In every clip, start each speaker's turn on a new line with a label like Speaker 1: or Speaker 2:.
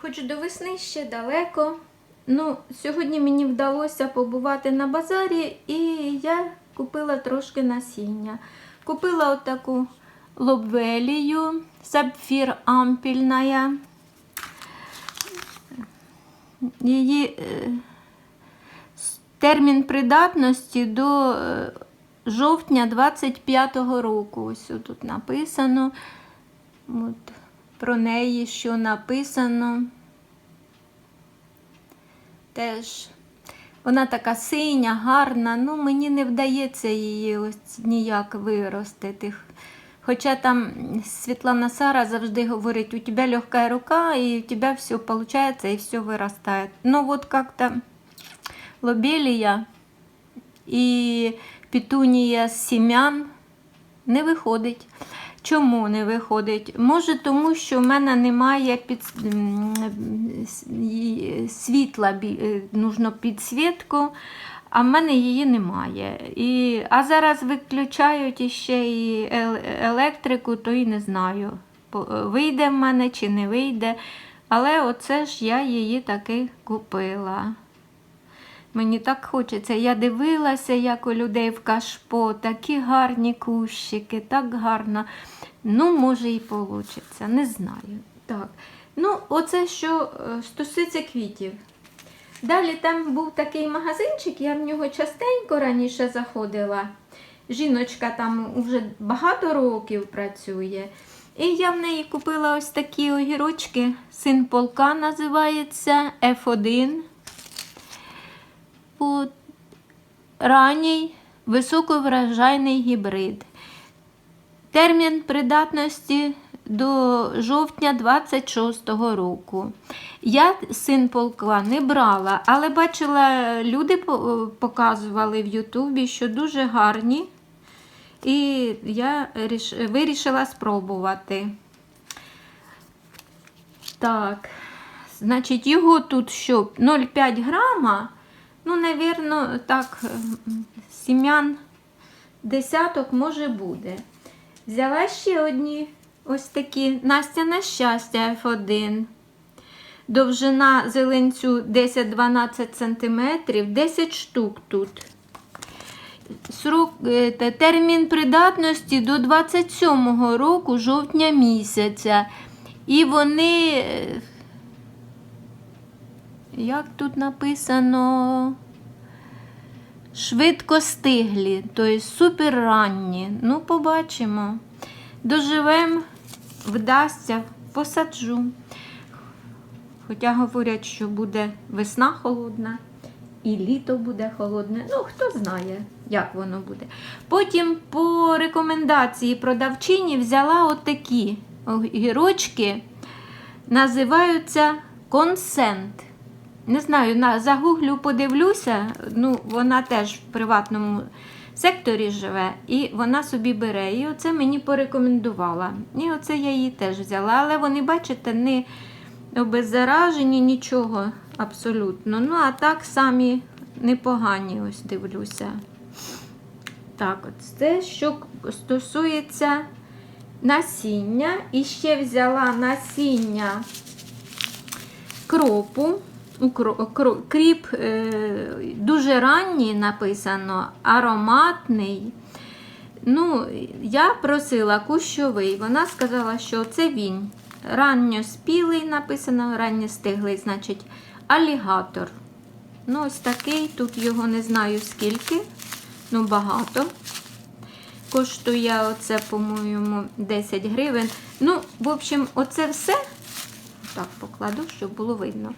Speaker 1: Хоч до весни ще далеко. Ну, сьогодні мені вдалося побувати на базарі, і я купила трошки насіння. Купила отаку лобвелію, сапфір ампільна. Її е, термін придатності до е, жовтня 25-го року. Ось тут написано. От, про неї, що написано. Теж вона така синя, гарна, ну мені не вдається її ось ніяк виростити. Хоча там Світлана Сара завжди говорить, у тебе легка рука, і у тебе все виходить, і все виростає. Ну от як-то лобелія і петунія з сім'ян не виходить. Чому не виходить? Може, тому що в мене немає під... світла, е, нужно підсвітку, а в мене її немає. І... А зараз виключають іще і електрику, то і не знаю, е, вийде в мене чи не вийде. Але оце ж я її таки купила. Мені так хочеться. Я дивилася, як у людей в кашпо, такі гарні кущики, так гарно. Ну, може, і вийде, не знаю. Так. Ну, оце що е, стосується квітів. Далі там був такий магазинчик, я в нього частенько раніше заходила. Жіночка там вже багато років працює. І я в неї купила ось такі огірочки. Син полка називається F1. От, ранній високовражайний гібрид. Термін придатності до жовтня 26-го року. Я син полка не брала, але бачила, люди показували в Ютубі, що дуже гарні. І я вирішила спробувати. Так, значить, його тут що 0,5 грама. Ну, навірно, так, сім'ян десяток може буде. Взяла ще одні ось такі Настя на щастя F1. Довжина зеленцю 10-12 см, 10 штук тут. Срок, е, термін придатності до 27 року, жовтня місяця. І вони, е, як тут написано, швидкостиглі, тобто суперранні. Ну, побачимо. Доживемо, вдасться, посаджу. Хоча говорять, що буде весна холодна і літо буде холодне. Ну, хто знає, як воно буде. Потім по рекомендації продавчині взяла отакі огірочки, називаються консент. Не знаю, на, загуглю подивлюся. Ну, вона теж в приватному секторі живе, і вона собі бере. І оце мені порекомендувала. І оце я її теж взяла. Але вони, бачите, не обеззаражені, нічого абсолютно. Ну, а так самі непогані, ось дивлюся. Так, от це, що стосується насіння. І ще взяла насіння кропу. Кріп е, дуже ранній написано, ароматний. Ну, я просила кущовий. Вона сказала, що це він. Ранньоспілий написано, ранньостиглий, значить, алігатор. Ну, ось такий, тут його не знаю скільки, ну багато. Коштує оце, по-моєму, 10 гривень. Ну, в общем, оце все. Так, покладу, щоб було видно.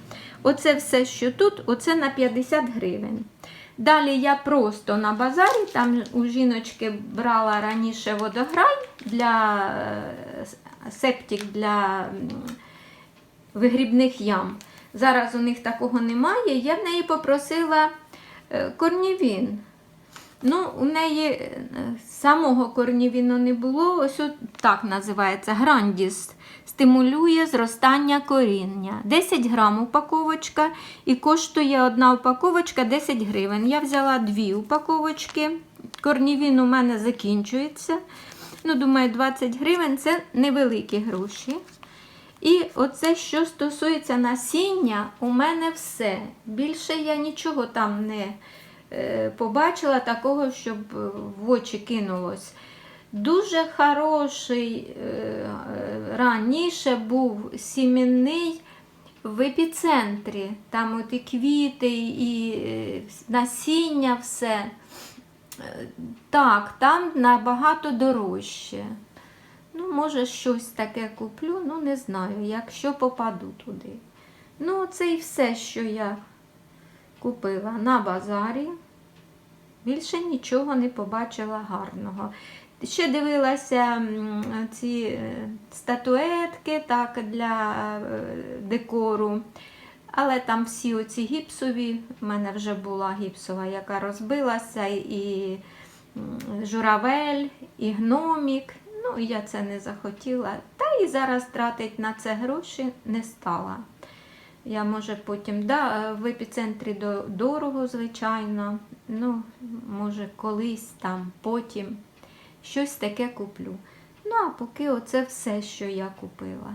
Speaker 1: Оце все, що тут, оце на 50 гривень. Далі я просто на базарі, там у жіночки брала раніше водограй для е, септик для вигрібних ям. Зараз у них такого немає. Я в неї попросила е, корнівін. Ну, у неї е, самого корнівіну не було. Ось так називається грандіс. Стимулює зростання коріння. 10 грам упаковочка і коштує одна упаковочка 10 гривень. Я взяла дві упаковочки. Корнівін у мене закінчується. Ну, думаю, 20 гривень це невеликі гроші. І оце, що стосується насіння, у мене все. Більше я нічого там не побачила такого, щоб е, в очі кинулось. Дуже хороший е, е, раніше був сімінний в епіцентрі. Там от і квіти, і е, насіння, все. Е, Так, там набагато дорожче. Ну, може, щось таке куплю, ну не знаю, якщо попаду туди. Ну, це і все, що я купила на базарі. Більше нічого не побачила гарного. Ще дивилася ці е, статуетки так, для е, декору. Але там всі оці гіпсові, в мене вже була гіпсова, яка розбилася, і журавель, і гномік. Ну, я це не захотіла. Та і зараз тратить на це гроші не стала. Я може потім, да, в епіцентрі до- дорого, звичайно. Ну, може, колись там, потім щось таке куплю. Ну, а поки оце все, що я купила.